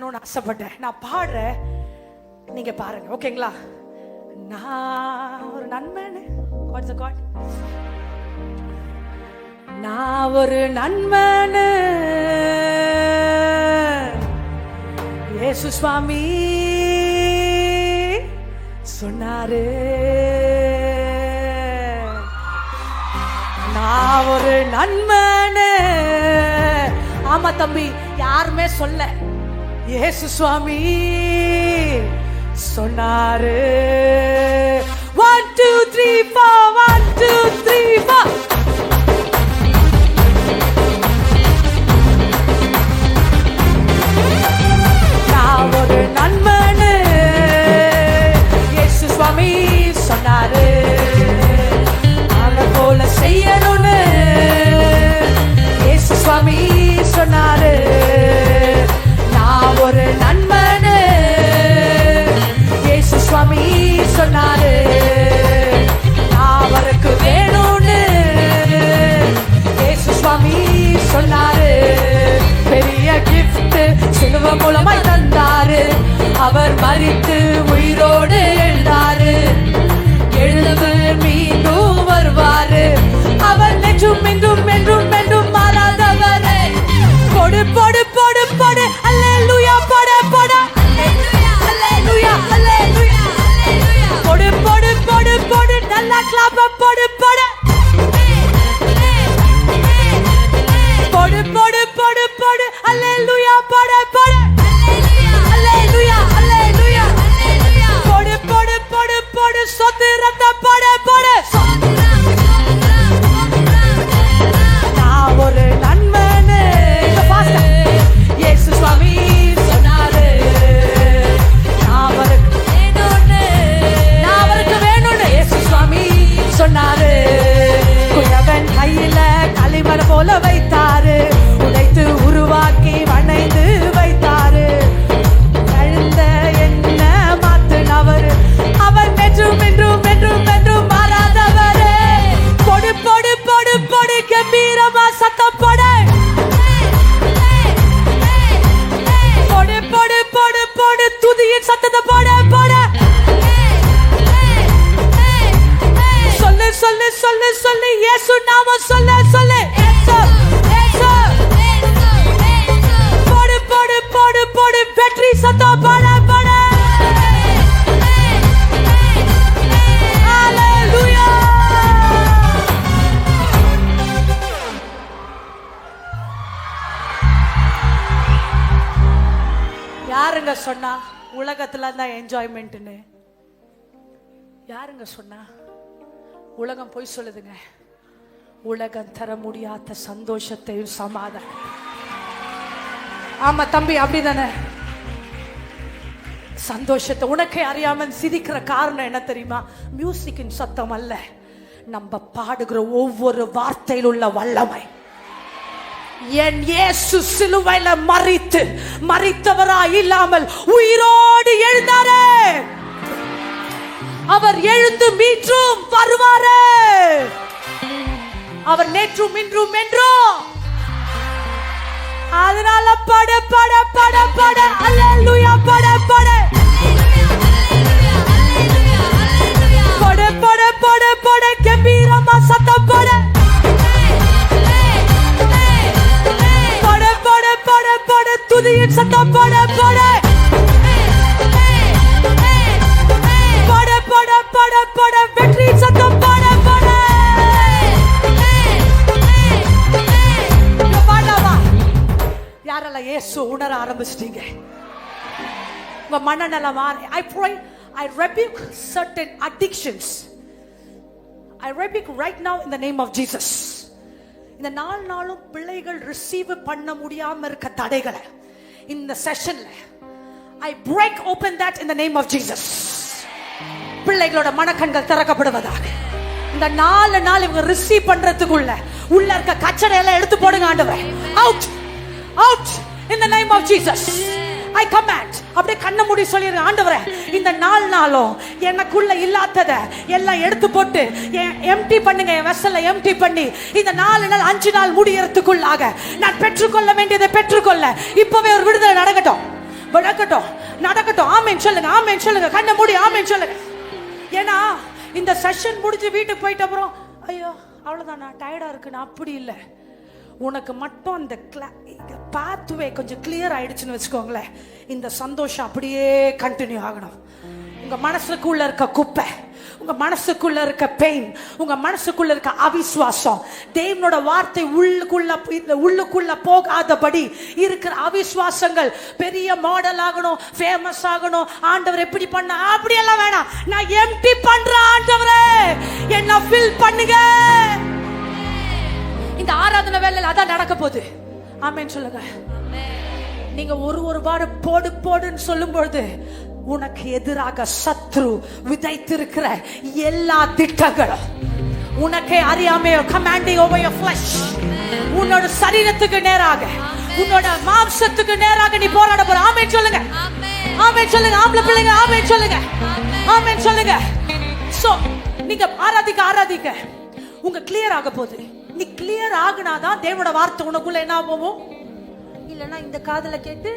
பண்ணணும்னு ஆசைப்பட்டேன். நான் பாடுறேன். நீங்க பாருங்க ஓகேங்களா? நான் ஒரு நன்மேனு வாட்ஸ் காட் நான் ஒரு நன்மனு ஏசு சுவாமி சொன்னாரு. நான் ஒரு நண்பனு. ஆமா தம்பி யாருமே சொல்ல. இயேசு சுவாமி சொன்னாரு. One two three four one two three four நான் ஒரு நண்பனு. இயேசு சுவாமி சொன்னாரு. அவனை போல செய்யணும்னு. இயேசு சுவாமி சொன்னாரு. அவர் யாருங்க சொன்னா உலகத்துல தான் என்ஜாய்மெண்ட்னு யாருங்க சொன்னா? உலகம் போய் சொல்லுதுங்க. உலகம் தர முடியாத சந்தோஷத்தையும் சமாதான ஆமா தம்பி அப்படிதானே? சந்தோஷத்தை உனக்கே அறியாமல் சிரிக்கிற காரணம் என்ன தெரியுமா? மியூசிக்கின் சத்தம் அல்ல. நம்ம பாடுகிற ஒவ்வொரு வார்த்தையில் உள்ள வல்லமை. என் இயேசு சிலுவையில வைத்து மறித்தவரா இல்லாமல் உயிரோடு எழுந்தாரே. அவர் எழுந்து மீற்றும் வருவாரே. அவர் நேற்றும் இன்றும் என்றும். அதனால பட பட பட பட அல்லேலூயா பட பட. உங்க மனநலம்? I pray I rebuke certain addictions I rebuke right now in the name of Jesus இந்த நாலு நாளும் பிள்ளைகள் ரிசீவ் பண்ண முடியாம இருக்க தடைகளை இந்த செஷன்ல I break open that in the name of Jesus பிள்ளைகளோட மனக்கண்கள் திறக்கப்படுவதாக. இந்த நாலு நாள் இவங்க ரிசீவ் பண்றதுக்குள்ள உள்ள இருக்க கச்சடை எல்லாம் எடுத்து போடுங்க ஆண்டவரே. Out out in the name of Jesus I command அப்படியே கண்ண மூடி சொல்லிருங்க ஆண்டவரே இந்த நாலு நாளும் எனக்குள்ள இல்லாதத எல்லாம் எடுத்து போட்டு எம்டி பண்ணுங்க என் வெசலை எம்டி பண்ணி இந்த நாலு நாள் அஞ்சு நாள் முடியறதுக்குள்ளாக நான் பெற்றுக்கொள்ள வேண்டியதை பெற்றுக்கொள்ள இப்பவே ஒரு விடுதலை நடக்கட்டும். நடக்கட்டும் நடக்கட்டும். ஆமேன் சொல்லுங்க ஆமேன் சொல்லுங்க. கண்ணை மூடி ஆமேன் சொல்லுங்க. ஏன்னா இந்த செஷன் முடிஞ்சு வீட்டுக்கு போயிட்ட அப்புறம் ஐயோ அவ்வளோதான் நான் டயர்டாக இருக்குன்னு அப்படி இல்லை. உனக்கு மட்டும் அந்த பாத்வே கொஞ்சம் கிளியர் ஆயிடுச்சுன்னு வச்சுக்கோங்களேன். இந்த சந்தோஷம் அப்படியே கண்டினியூ ஆகணும். உங்க மனசுக்குள்ள இருக்க குப்பை உங்க மனசுக்குள்ள இருக்க பெயின் உங்க மனசுக்குள்ள இருக்க அவிசுவாசம் தேவனோட வார்த்தை உள்ளுக்குள்ள இந்த உள்ளுக்குள்ள போகாதபடி இருக்கிற அவிசுவாசங்கள் பெரிய மாடல் ஆகணும் ஃபேமஸ் ஆகணும். ஆண்டவர் எப்படி பண்ண அப்படியெல்லாம் வேணாம். நான் எம்டி பண்றேன் ஆண்டவரே. என்ன ஃபில் பண்ணுங்க. இந்த ஆராதனை வேலையில் அதான் நடக்க போகுது. ஆமேன்னு சொல்லுங்க. நீங்க ஒரு ஒரு வாரம் போடு போடுன்னு சொல்லும் பொழுது உனக்கு எதிராக சத்ரு விதைத்திருக்கிற எல்லா திட்டங்களும் உனக்கே அறியாமையோ கமாண்டிங் ஓவர் யுவர் ஃபிளஷ் உன்னோட சரீரத்துக்கு நேராக உன்னோட மாம்சத்துக்கு நேராக நீ போராட போற. ஆமென் சொல்லுங்க. ஆமென் சொல்லுங்க. ஆம்பளை பிள்ளைங்க ஆமென் சொல்லுங்க. ஆமென் சொல்லுங்க. சோ நீங்க ஆராதிக்க ஆராதிக்க உங்க கிளியர் ஆக போகுது. நீ கிளியர் ஆகுனாதான் தேவனோட வார்த்தை உனக்குள்ள என்ன போகும் இல்லைன்னா இந்த காதல கேட்டு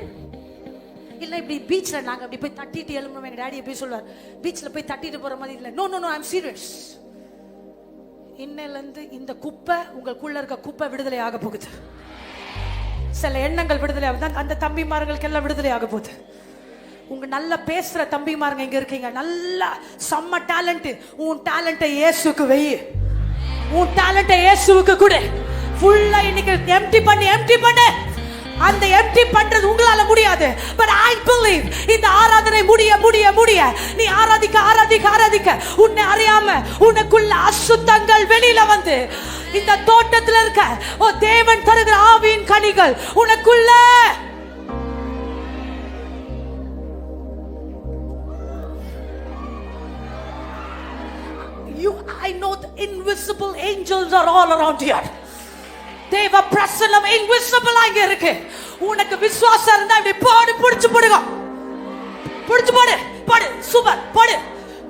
இல்லை இப்படி பீச்சில் நாங்கள் அப்படி போய் தட்டிட்டு எழும்பணும் எங்கள் டேடி போய் சொல்லுவார் பீச்சில் போய் தட்டிட்டு போகிற மாதிரி இல்லை. No no no I'm serious இன்னையிலேருந்து இந்த குப்பை உங்களுக்குள்ள இருக்க குப்பை விடுதலை ஆக போகுது. சில எண்ணங்கள் விடுதலை ஆகுது. அந்த- அந்த தம்பிமார்களுக்கு எல்லாம் விடுதலை ஆக போகுது. உங்க நல்லா பேசுற தம்பிமாருங்க இங்க இருக்கீங்க. நல்லா செம்ம டேலண்ட் உன் டேலண்ட்டை இயேசுக்கு வெயி உன் டேலண்ட இயேசுவுக்கு கொடு. ஃபுல்லா இன்னைக்கு எம்டி பண்ணு எம்டி பண்ணு. அந்த எம்டி பண்றது உங்களால முடியாது. பட் ஐ பிலீவ் இந்த ஆராதனை முடிய முடிய முடிய. நீ ஆராதிக்க ஆராதிக்க ஆராதிக்க. உன்னை அறியாம உனக்குள்ள அசுத்தங்கள் வெளியில வந்து இந்த தோட்டத்துல இருக்க. ஓ தேவன் தருகிற ஆவியின் கனிகள் உனக்குள்ள. Know the invisible angels are all around here. தேவ பிரசனம் இன்விசிபிள் அங்க இருக்கு. உனக்கு விசுவாசம் இருந்தா இப்படி பாடு புடிச்சு போடுங்க. புடிச்சு போடு படு சூப்பர் படு.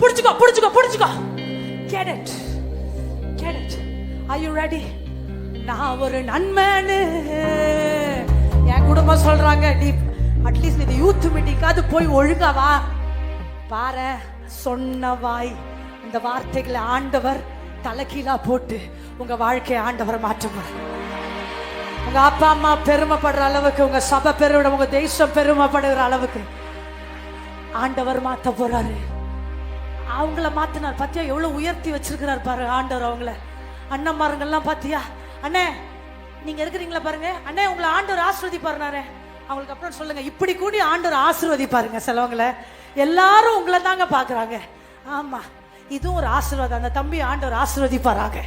புடிச்சுக்கோ புடிச்சுக்கோ புடிச்சுக்கோ. Get it. Get it. Are you ready? நான் ஒரு நன்மைன்னு என் குடும்பம் சொல்றாங்க நீ அட்லீஸ்ட் இந்த யூத் மீட்டிங்காவது போய் ஒழுங்கா வா. பாரு சொன்ன வாய் இந்த வார்த்தைகளை ஆண்டவர் தலைகீழா போட்டு உங்க வாழ்க்கையை ஆண்டவர் மாற்றுவார். உங்க அப்பா அம்மா பெருமைப்படுற அளவுக்கு உங்க சபை பெருமை உங்க தேசம் பெருமைப்படுகிற அளவுக்கு ஆண்டவர் மாத்த போறாரு. அவங்கள மாத்தினார். பாத்தியா எவ்வளவு உயர்த்தி வச்சிருக்கிறார் பாரு ஆண்டவர் அவங்கள. அண்ணன்மாருங்கெல்லாம் பாத்தியா? அண்ணே நீங்க இருக்கிறீங்களா பாருங்க? அண்ணே உங்களை ஆண்டவர் ஆசிர்வதிப்பாருனாரே. அவங்களுக்கு அப்புறம் சொல்லுங்க. இப்படி கூடி ஆண்டவர் ஆசீர்வதிப்பாருங்க சிலவங்களை. எல்லாரும் உங்களை தாங்க பாக்குறாங்க. ஆமா. இதுவும் ஒரு ஆசீர்வாதம் அந்த தம்பி ஆண்டவர் ஆசீர்வதிப்பாராங்க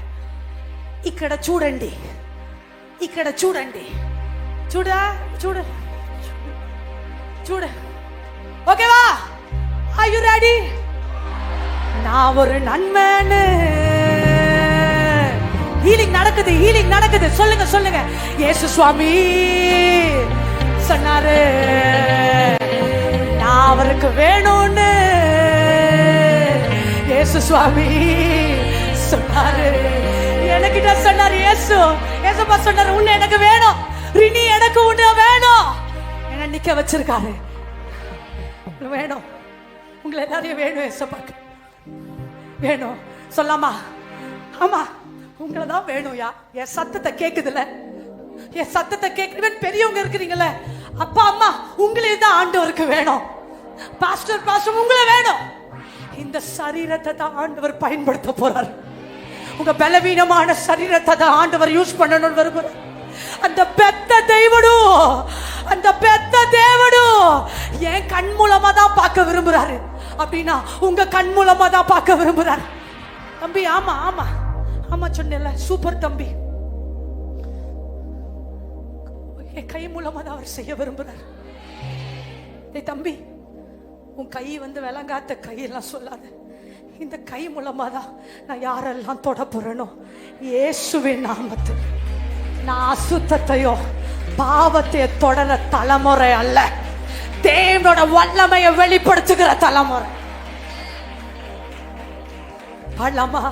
ఇక్కడ చూడండి ఇక్కడ చూడండి చూడా చూడు చూడు ஓகேவா ஆர் யூ ரெடி நான் ஒரு நன்மேனு ஹீலிங் நடக்குது ஹீலிங் நடக்குது சொல்லுங்க சொல்லுங்க இயேசு சுவாமி சொன்னாரு நான் அவருக்கு வேணும்னு இயேசு சுவாமி. சொன்னாரு. எனக்கிட்ட சொன்னார் இயேசு ஏசப்பா சொன்னாரு உன்னை எனக்கு வேணும். ரினி எனக்கு உன்ன வேணும். என்ன நிக்க வச்சிருக்காரு. வேணும். உங்களை எல்லாரையும் வேணும் ஏசப்பாக்கு. வேணும். சொல்லாமா? ஆமா. உங்களை தான் வேணும்யா என் சத்தத்தை கேக்குதுல. என் சத்தத்தை கேட்க பெரியவங்க இருக்கிறீங்களே அப்பா அம்மா உங்களையும் தான் ஆண்டவருக்கு வேணும். பாஸ்டர் பாஸ்டர் உங்களை வேணும். இந்த சரீரத்தை தான் ஆண்டவர் பயன்படுத்த போறார். உங்க பலவீனமான சரீரத்தை தான் ஆண்டவர் யூஸ் பண்ணணும்னு வருகிறார் அந்த பெத்த தேவடு அந்த பெத்த தேவடு என் கண் மூலமா தான் பார்க்க விரும்புறாரு. அப்படின்னா உங்க கண் மூலமா தான் பார்க்க விரும்புறாரு. தம்பி ஆமா ஆமா. ஆமா சொன்னேன்ல சூப்பர் தம்பி. என் கை மூலமா தான் அவர் செய்ய விரும்புறாரு. தம்பி உன் கை வந்து விளங்காத்த கையெல்லாம் சொல்லாத. இந்த கை மூலமா தான் நான் யாரெல்லாம் தொட போறேனோ இயேசுவின் நாமத்தில். நான் அசுத்தத்தையோ பாவத்தையோ தொடர தலைமுறை அல்ல. தேவனோட வல்லமையை வெளிப்படுத்துகிற தலைமுறை. பாடலாமா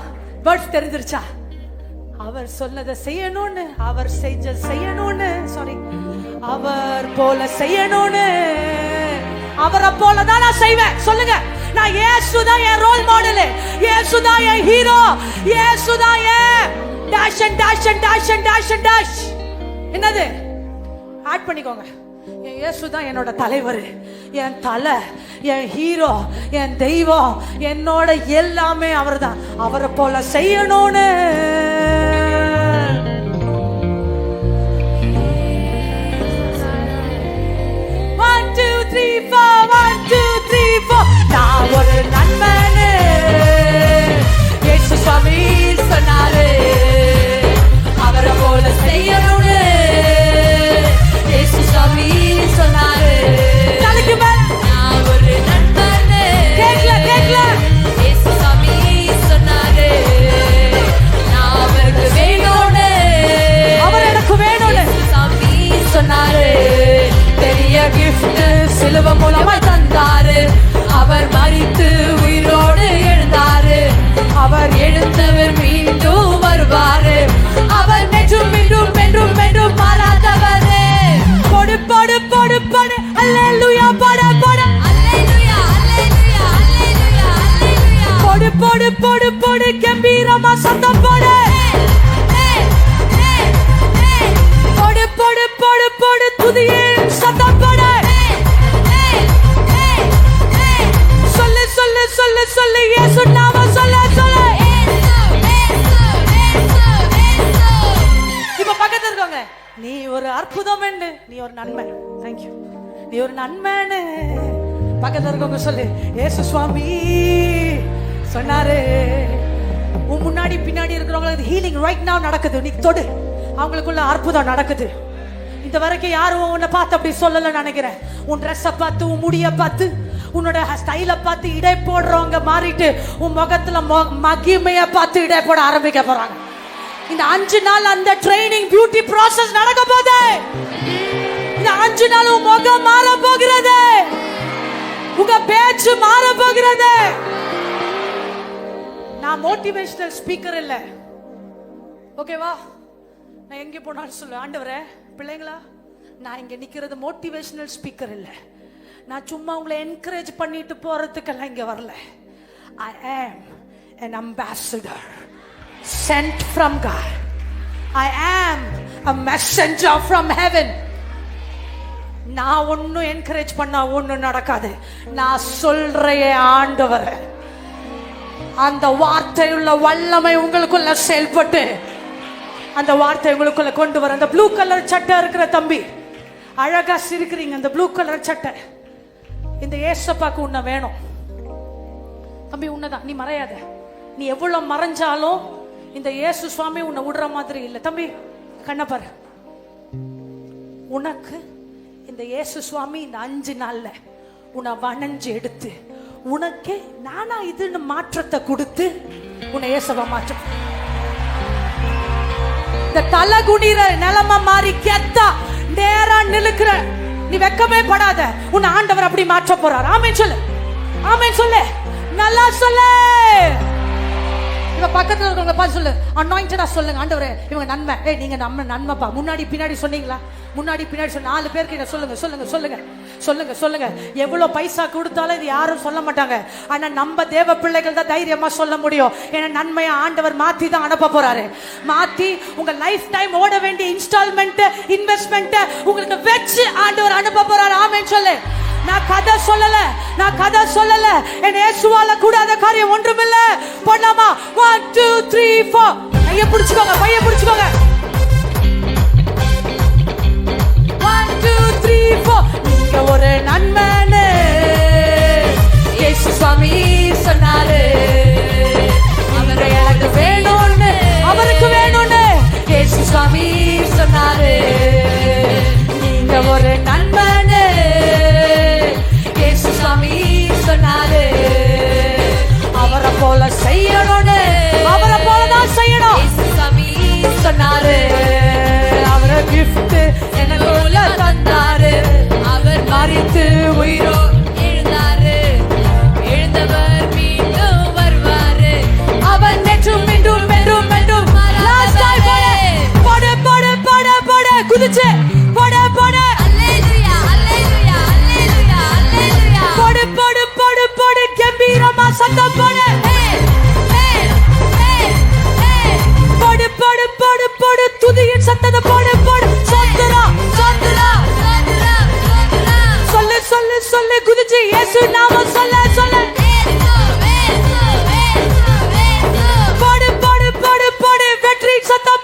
வேர்ட்ஸ் தெரிஞ்சிருச்சா? அவர் சொன்னதை செய்யணும்னு அவர் செஞ்ச செய்யணும்னு சாரி அவர் போல செய்யணும்னு. போல தான் நான் செய்வேன். சொல்லுங்க. நான் இயேசு தான் என் ரோல் மாடல் இயேசு தான் என் ஹீரோ இயேசு தான் என் dash and dash and dash and dash and dash என்னது? ஆட் பண்ணிக்கோங்க. என் இயேசு தான் என்னோட தலைவர். என் தலை என் ஹீரோ என் தெய்வம் என்னோட எல்லாமே அவர்தான். அவரை போல செய்யணும்னு. three, four, one, two, three, four. நான் ஒரு நண்பனு சொல்லு சொல்லு சொல்லு நாம சொல்ல சொல்ல. இப்ப பக்கத்துல இருக்கவங்க நீ ஒரு அற்புதம் நீ ஒரு நன்மை. தேங்க்யூ நீ ஒரு நன்மைன்னு பக்கத்துல இருக்கவங்க சொல்லு ஏசு சுவாமி சொன்னாரு உன் முன்னாடி பின்னாடி இருக்கிறவங்களுக்கு ஹீலிங் ரைட் now நடக்குது. நீ தொடு. அவங்களுக்குள்ள அற்புதம் நடக்குது. இந்த வரைக்கும் யாரும் உன்னை பார்த்து அப்படி சொல்லலன்னு நினைக்கிறேன். உன் ட்ரெஸ்ஸை பார்த்து உன் முடிய பார்த்து உன்னோட ஸ்டைலை பார்த்து இடை போடுறவங்க மாறிட்டு உன் முகத்துல மொ- பார்த்து இடை போட ஆரம்பிக்க போறாங்க. இந்த அஞ்சு நாள் அந்த ட்ரைனிங் பியூட்டி ப்ராசஸ் நடக்க போகுது. இந்த அஞ்சு நாள் உன் முகம் மாற போகிறது. உங்க பேச்சு மாற போகிறது. நான் மோட்டிவேஷனல் ஸ்பீக்கர் இல்ல. ஓகேவா நான் எங்க போனாலும் சொல்லுவேன் ஆண்டவரே பிள்ளைங்களா நான் இங்க நிக்கிறது மோட்டிவேஷனல் ஸ்பீக்கர் இல்லை. நான் சும்மா உங்களை என்கரேஜ் பண்ணிட்டு போறதுக்கெல்லாம் இங்க வரல. ஐ am an ambassador sent from God. I am a messenger from heaven. நான் ஒன்னும் என்கரேஜ் பண்ணா ஒன்றும் நடக்காது. நான் சொல்றையே ஆண்டவர். அந்த வார்த்தையுள்ள வல்லமை உங்களுக்குள்ள செயல்பட்டு அந்த வார்த்தை உங்களுக்குள்ள கொண்டு வர. அந்த ப்ளூ கலர் சட்டை இருக்கிற தம்பி அழகா சிரிக்கிறீங்க. அந்த ப்ளூ கலர் சட்டை. இந்த ஏசப்பாக்கு உன்னை வேணும். தம்பி உன்னதான். நீ மறையாத. நீ எவ்வளவு மறைஞ்சாலும் இந்த இயேசு சுவாமி உன்னை விடுற மாதிரி இல்லை. தம்பி கண்ணை பாரு. உனக்கு இந்த இயேசு சுவாமி இந்த அஞ்சு நாள்ல உன்னை வணஞ்சு எடுத்து உனக்கே நானா இதுன்னு மாற்றத்தை கொடுத்து உன்னை இயேசவா மாற்ற இந்த தலை குனிற நிலைமை மாறி கெத்தா நேரா நிலுக்கிற. நீ வெக்கமே படாத. உன்னை ஆண்டவர் அப்படி மாற்ற போறார். ஆமே சொல்லு. ஆமே சொல்லு. நல்லா சொல்லு. உங்க பக்கத்துல இருக்கவங்க பார்த்து சொல்லு. அனாயிண்டடா சொல்லுங்க ஆண்டவரே. இவங்க நன்மை. ஏய் நீங்க நம்ம நன்மைப்பா. முன்னாடி பின்னாடி சொன்னீங்களா? முன்னாடி பின்னாடி சொன்ன நாலு பேருக்கு சொல்லுங்க சொல்லுங்க சொல்லுங்க. சொல்லுங்க சொல்லுங்க. எவ்வளவு பைசா கொடுத்தாலும் இது யாரும் சொல்ல மாட்டாங்க. ஆனா நம்ம தேவ பிள்ளைகள் தான் தைரியமா சொல்ல முடியும். ஏன்னா நன்மையை ஆண்டவர் மாத்தி தான் அனுப்ப போறாரு. மாத்தி உங்க லைஃப் டைம் ஓட வேண்டிய இன்ஸ்டால்மெண்ட் இன்வெஸ்ட்மெண்ட் உங்களுக்கு வச்சு ஆண்டவர் அனுப்ப போறாரு. ஆமேன்னு சொல்லு. நான் கதை சொல்லல நான் கதை சொல்லல. என் இயேசுவால கூடாத காரியம் ஒன்றுமில்ல. பண்ணலாமா ஒன் டூ த்ரீ ஃபோர் பைய பிடிச்சுக்கோங்க பைய பிடிச்சுக்கோங்க. ஒன் டூ த்ரீ ஃபோர் நீங்க ஒரு நன்மனு இயேசு சுவாமி சொன்னாரு. அவரை எனக்கு வேணும்னு அவருக்கு வேணும்னு இயேசு சுவாமி சொன்னாரு. மறித்து வருவாரு. அவர் நேற்றும் மீண்டும் மென்றும் மென்றும் லாஸ்ட் டைம் போட போட போட போட போட. குதிச்சு போட போட போடு போடு போடு போடு கம்பீரமா சத்தம் போடு. போடு போடு போடு. நாம